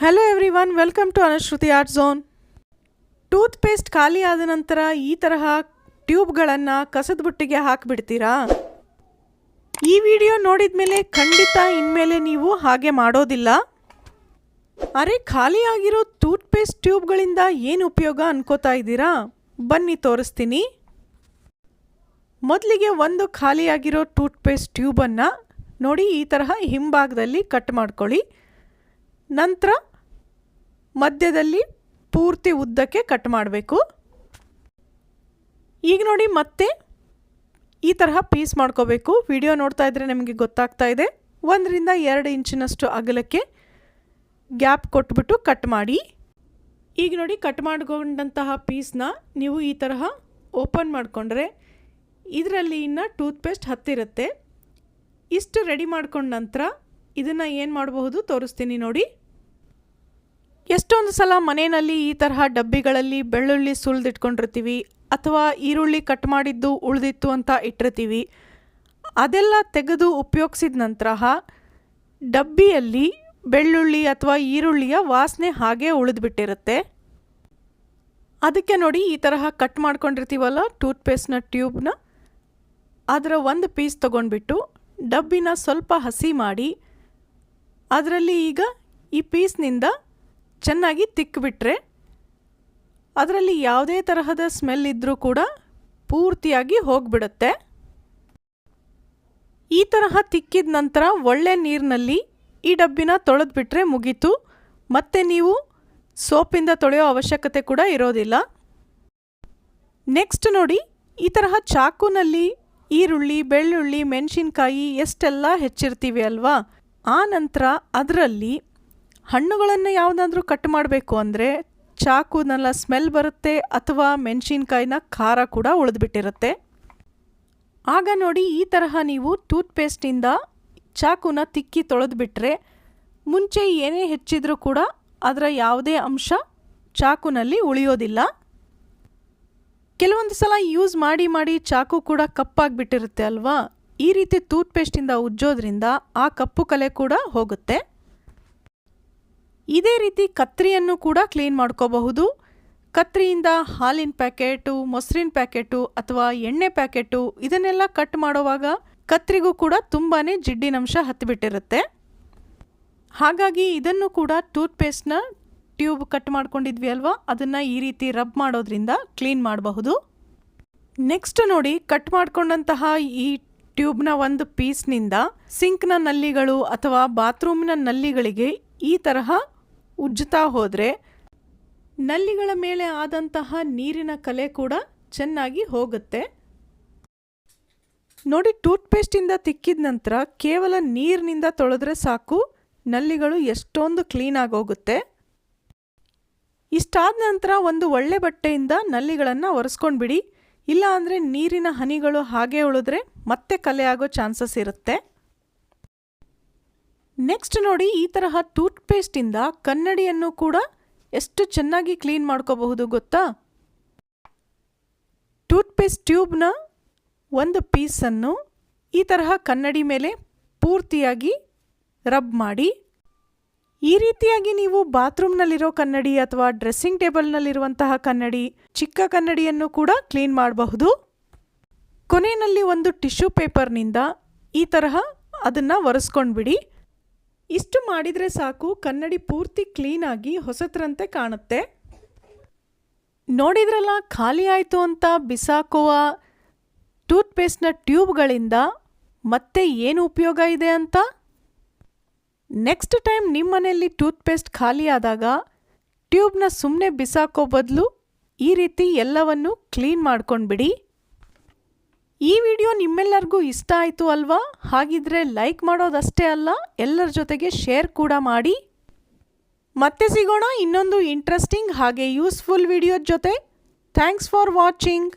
Hello everyone welcome to Anushruti art zone toothpaste ಖಾಲಿ ಆದ ನಂತರ ಈ ತರಹ ಟ್ಯೂಬ್ಗಳನ್ನು ಕಸದ ಬುಟ್ಟಿಗೆ ಹಾಕಿಬಿಡ್ತೀರಾ? ಈ ವಿಡಿಯೋ ನೋಡಿದ ಮೇಲೆ ಖಂಡಿತ ಇನ್ಮೇಲೆ ನೀವು ಹಾಗೆ ಮಾಡೋದಿಲ್ಲ. ಅರೆ, ಖಾಲಿ ಆಗಿರೋ ಟೂತ್ ಪೇಸ್ಟ್ ಟ್ಯೂಬ್ಗಳಿಂದ ಏನು ಉಪಯೋಗ ಅನ್ಕೋತಾ ಇದ್ದೀರಾ? ಬನ್ನಿ ತೋರಿಸ್ತೀನಿ. ಮೊದಲಿಗೆ ಒಂದು ಖಾಲಿಯಾಗಿರೋ ಟೂತ್ ಪೇಸ್ಟ್ ಟ್ಯೂಬನ್ನು ನೋಡಿ ಈ ತರಹ ಹಿಂಭಾಗದಲ್ಲಿ ಕಟ್ ಮಾಡ್ಕೊಳ್ಳಿ. ನಂತರ ಮಧ್ಯದಲ್ಲಿ ಪೂರ್ತಿ ಉದ್ದಕ್ಕೆ ಕಟ್ ಮಾಡಬೇಕು. ಈಗ ನೋಡಿ ಮತ್ತೆ ಈ ತರಹ ಪೀಸ್ ಮಾಡ್ಕೋಬೇಕು. ವಿಡಿಯೋ ನೋಡ್ತಾ ಇದ್ರೆ ನಿಮಗೆ ಗೊತ್ತಾಗ್ತಾ ಇದೆ. ಒಂದರಿಂದ ಎರಡು ಇಂಚಿನಷ್ಟು ಅಗಲಕ್ಕೆ ಗ್ಯಾಪ್ ಕೊಟ್ಬಿಟ್ಟು ಕಟ್ ಮಾಡಿ. ಈಗ ನೋಡಿ ಕಟ್ ಮಾಡಿಕೊಂಡಂತಹ ಪೀಸ್ನ ನೀವು ಈ ತರಹ ಓಪನ್ ಮಾಡಿಕೊಂಡ್ರೆ ಇದರಲ್ಲಿ ಇನ್ನು ಟೂತ್ಪೇಸ್ಟ್ ಹತ್ತಿರುತ್ತೆ. ಇಷ್ಟು ರೆಡಿ ಮಾಡ್ಕೊಂಡ ನಂತರ ಇದನ್ನು ಏನು ಮಾಡಬಹುದು ತೋರಿಸ್ತೀನಿ ನೋಡಿ. ಎಷ್ಟೊಂದು ಸಲ ಮನೆಯಲ್ಲಿ ಈ ತರಹ ಡಬ್ಬಿಗಳಲ್ಲಿ ಬೆಳ್ಳುಳ್ಳಿ ಸುಲಿದಿಟ್ಕೊಂಡಿರ್ತೀವಿ ಅಥವಾ ಈರುಳ್ಳಿ ಕಟ್ ಮಾಡಿದ್ದು ಉಳಿದಿತ್ತು ಅಂತ ಇಟ್ಟಿರ್ತೀವಿ. ಅದೆಲ್ಲ ತೆಗೆದು ಉಪಯೋಗಿಸಿದ ನಂತರ ಡಬ್ಬಿಯಲ್ಲಿ ಬೆಳ್ಳುಳ್ಳಿ ಅಥವಾ ಈರುಳ್ಳಿಯ ವಾಸನೆ ಹಾಗೇ ಉಳಿದ್ಬಿಟ್ಟಿರುತ್ತೆ. ಅದಕ್ಕೆ ನೋಡಿ ಈ ತರಹ ಕಟ್ ಮಾಡ್ಕೊಂಡಿರ್ತೀವಲ್ಲ ಟೂತ್ಪೇಸ್ಟ್ನ ಟ್ಯೂಬ್ನ. ಅದರ ಒಂದು ಪೀಸ್ ತೊಗೊಂಡ್ಬಿಟ್ಟು ಡಬ್ಬಿನ ಸ್ವಲ್ಪ ಹಸಿ ಮಾಡಿ ಅದರಲ್ಲಿ ಈಗ ಈ ಪೀಸ್ನಿಂದ ಚೆನ್ನಾಗಿ ತಿಕ್ಕಿಬಿಟ್ರೆ ಅದರಲ್ಲಿ ಯಾವುದೇ ತರಹದ ಸ್ಮೆಲ್ ಇದ್ದರೂ ಕೂಡ ಪೂರ್ತಿಯಾಗಿ ಹೋಗಿಬಿಡುತ್ತೆ. ಈ ತರಹ ತಿಕ್ಕಿದ ನಂತರ ಒಳ್ಳೆ ನೀರಿನಲ್ಲಿ ಈ ಡಬ್ಬಿನ ತೊಳೆದ್ಬಿಟ್ರೆ ಮುಗೀತು. ಮತ್ತೆ ನೀವು ಸೋಪಿಂದ ತೊಳೆಯೋ ಅವಶ್ಯಕತೆ ಕೂಡ ಇರೋದಿಲ್ಲ. ನೆಕ್ಸ್ಟ್ ನೋಡಿ, ಈ ತರಹ ಚಾಕುನಲ್ಲಿ ಈರುಳ್ಳಿ, ಬೆಳ್ಳುಳ್ಳಿ, ಮೆಣಸಿನ್ಕಾಯಿ ಎಷ್ಟೆಲ್ಲ ಹೆಚ್ಚಿರ್ತೀವಿ ಅಲ್ವಾ? ಆ ನಂತರ ಅದರಲ್ಲಿ ಹಣ್ಣುಗಳನ್ನು ಯಾವುದಾದ್ರೂ ಕಟ್ ಮಾಡಬೇಕು ಅಂದರೆ ಚಾಕುನೆಲ್ಲ ಸ್ಮೆಲ್ ಬರುತ್ತೆ ಅಥವಾ ಮೆಣಸಿನ್ಕಾಯಿನ ಖಾರ ಕೂಡ ಉಳಿದ್ಬಿಟ್ಟಿರುತ್ತೆ. ಆಗ ನೋಡಿ ಈ ತರಹ ನೀವು ಟೂತ್ಪೇಸ್ಟಿಂದ ಚಾಕುನ ತಿಕ್ಕಿ ತೊಳೆದ್ಬಿಟ್ರೆ ಮುಂಚೆ ಏನೇ ಹೆಚ್ಚಿದ್ರೂ ಕೂಡ ಅದರ ಯಾವುದೇ ಅಂಶ ಚಾಕುನಲ್ಲಿ ಉಳಿಯೋದಿಲ್ಲ. ಕೆಲವೊಂದು ಸಲ ಯೂಸ್ ಮಾಡಿ ಮಾಡಿ ಚಾಕು ಕೂಡ ಕಪ್ಪಾಗಿಬಿಟ್ಟಿರುತ್ತೆ ಅಲ್ವಾ? ಈ ರೀತಿ ಟೂತ್ಪೇಸ್ಟಿಂದ ಉಜ್ಜೋದ್ರಿಂದ ಆ ಕಪ್ಪು ಕಲೆ ಕೂಡ ಹೋಗುತ್ತೆ. ಇದೇ ರೀತಿ ಕತ್ರಿಯನ್ನು ಕೂಡ ಕ್ಲೀನ್ ಮಾಡ್ಕೋಬಹುದು. ಕತ್ರಿಯಿಂದ ಹಾಲಿನ ಪ್ಯಾಕೆಟು, ಮೊಸರಿನ ಪ್ಯಾಕೆಟು ಅಥವಾ ಎಣ್ಣೆ ಪ್ಯಾಕೆಟು ಇದನ್ನೆಲ್ಲ ಕಟ್ ಮಾಡುವಾಗ ಕತ್ರಿಗೂ ಕೂಡ ತುಂಬಾ ಜಿಡ್ಡಿನಂಶ ಹತ್ತಿಬಿಟ್ಟಿರುತ್ತೆ ಹಾಗಾಗಿ ಇದನ್ನು ಕೂಡ ಟೂತ್ಪೇಸ್ಟ್ನ ಟ್ಯೂಬ್ ಕಟ್ ಮಾಡ್ಕೊಂಡಿದ್ವಿ ಅಲ್ವಾ? ಅದನ್ನು ಈ ರೀತಿ ರಬ್ ಮಾಡೋದ್ರಿಂದ ಕ್ಲೀನ್ ಮಾಡಬಹುದು. ನೆಕ್ಸ್ಟ್ ನೋಡಿ, ಕಟ್ ಮಾಡಿಕೊಂಡಂತಹ ಈ ಟ್ಯೂಬ್ನ ಒಂದು ಪೀಸ್ನಿಂದ ಸಿಂಕ್ನ ನಲ್ಲಿಗಳು ಅಥವಾ ಬಾತ್ರೂಮ್ನ ನಲ್ಲಿಗಳಿಗೆ ಈ ತರಹ ಉಜ್ಜುತ್ತಾ ಹೋದರೆ ನಲ್ಲಿಗಳ ಮೇಲೆ ಆದಂತಹ ನೀರಿನ ಕಲೆ ಕೂಡ ಚೆನ್ನಾಗಿ ಹೋಗುತ್ತೆ. ನೋಡಿ, ಟೂತ್ಪೇಸ್ಟಿಂದ ತಿಕ್ಕಿದ ನಂತರ ಕೇವಲ ನೀರಿನಿಂದ ತೊಳೆದ್ರೆ ಸಾಕು, ನಲ್ಲಿಗಳು ಎಷ್ಟೊಂದು ಕ್ಲೀನಾಗಿ ಹೋಗುತ್ತೆ. ಇಷ್ಟಾದ ನಂತರ ಒಂದು ಒಳ್ಳೆ ಬಟ್ಟೆಯಿಂದ ನಲ್ಲಿಗಳನ್ನು ಒರೆಸ್ಕೊಂಡ್ಬಿಡಿ. ಇಲ್ಲ ಅಂದರೆ ನೀರಿನ ಹನಿಗಳು ಹಾಗೆ ಉಳಿದ್ರೆ ಮತ್ತೆ ಕಲೆ ಆಗೋ ಚಾನ್ಸಸ್ ಇರುತ್ತೆ. ನೆಕ್ಸ್ಟ್ ನೋಡಿ ಈ ತರಹ ಟೂತ್ಪೇಸ್ಟಿಂದ ಕನ್ನಡಿಯನ್ನು ಕೂಡ ಎಷ್ಟು ಚೆನ್ನಾಗಿ ಕ್ಲೀನ್ ಮಾಡ್ಕೋಬಹುದು ಗೊತ್ತಾ? ಟೂತ್ಪೇಸ್ಟ್ ಟ್ಯೂಬ್ನ ಒಂದು ಪೀಸನ್ನು ಈ ತರಹ ಕನ್ನಡಿ ಮೇಲೆ ಪೂರ್ತಿಯಾಗಿ ರಬ್ ಮಾಡಿ ಈ ರೀತಿಯಾಗಿ ನೀವು ಬಾತ್ರೂಮ್ನಲ್ಲಿರೋ ಕನ್ನಡಿ ಅಥವಾ ಡ್ರೆಸ್ಸಿಂಗ್ ಟೇಬಲ್ನಲ್ಲಿರುವಂತಹ ಕನ್ನಡಿ, ಚಿಕ್ಕ ಕನ್ನಡಿಯನ್ನು ಕೂಡ ಕ್ಲೀನ್ ಮಾಡಬಹುದು. ಕೊನೆಯಲ್ಲಿ ಒಂದು ಟಿಶ್ಯೂ ಪೇಪರ್ನಿಂದ ಈ ತರಹ ಅದನ್ನು ಒರೆಸ್ಕೊಂಡ್ಬಿಡಿ. ಇಷ್ಟು ಮಾಡಿದರೆ ಸಾಕು, ಕನ್ನಡಿ ಪೂರ್ತಿ ಕ್ಲೀನಾಗಿ ಹೊಸತ್ರಂತೆ ಕಾಣುತ್ತೆ. ನೋಡಿದ್ರಲ್ಲ, ಖಾಲಿ ಆಯಿತು ಅಂತ ಬಿಸಾಕುವ ಟೂತ್ಪೇಸ್ಟ್ನ ಟ್ಯೂಬ್ಗಳಿಂದ ಮತ್ತೆ ಏನು ಉಪಯೋಗ ಇದೆ ಅಂತ? ನೆಕ್ಸ್ಟ್ ಟೈಮ್ ನಿಮ್ಮ ಮನೆಯಲ್ಲಿ ಟೂತ್ಪೇಸ್ಟ್ ಖಾಲಿಯಾದಾಗ ಟ್ಯೂಬ್ನ ಸುಮ್ಮನೆ ಬಿಸಾಕೋ ಬದಲು ಈ ರೀತಿ ಎಲ್ಲವನ್ನು ಕ್ಲೀನ್ ಮಾಡ್ಕೊಂಡ್ಬಿಡಿ. ಈ ವಿಡಿಯೋ ನಿಮ್ಮೆಲ್ಲರಿಗೂ ಇಷ್ಟ ಆಯಿತು ಅಲ್ವಾ? ಹಾಗಿದ್ರೆ ಲೈಕ್ ಮಾಡೋದಷ್ಟೇ ಅಲ್ಲ, ಎಲ್ಲರ ಜೊತೆಗೆ ಶೇರ್ ಕೂಡ ಮಾಡಿ. ಮತ್ತೆ ಸಿಗೋಣ ಇನ್ನೊಂದು ಇಂಟ್ರೆಸ್ಟಿಂಗ್ ಹಾಗೆ ಯೂಸ್ಫುಲ್ ವಿಡಿಯೋದ ಜೊತೆ. Thanks for watching